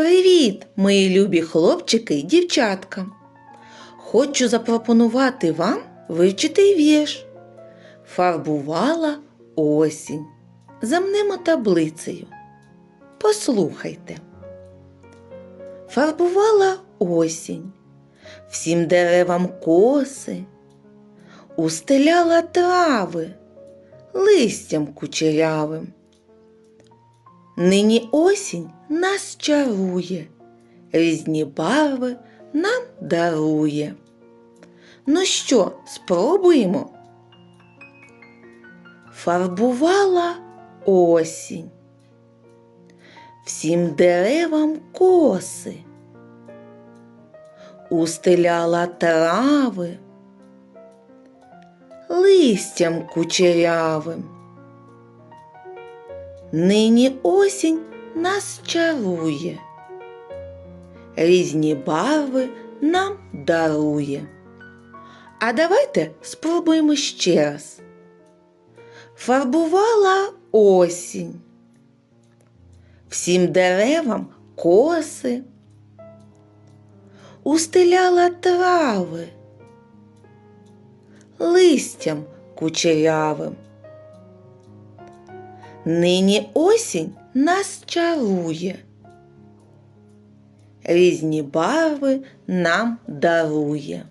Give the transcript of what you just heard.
Привіт, мої любі хлопчики і дівчатка! Хочу запропонувати вам вивчити вірш. Фарбувала осінь. Замнемо таблицею. Послухайте. Фарбувала осінь, всім деревам коси, устеляла трави листям кучерявим. Нині осінь нас чарує, різні барви нам дарує. Ну що, спробуємо? Фарбувала осінь, всім деревам коси, устеляла трави листям кучерявим. Нині осінь нас чарує, різні барви нам дарує. А давайте спробуємо ще раз. Фарбувала осінь, всім деревам коси, устеляла трави листям кучерявим. Нині осінь нас чарує, різні барви нам дарує.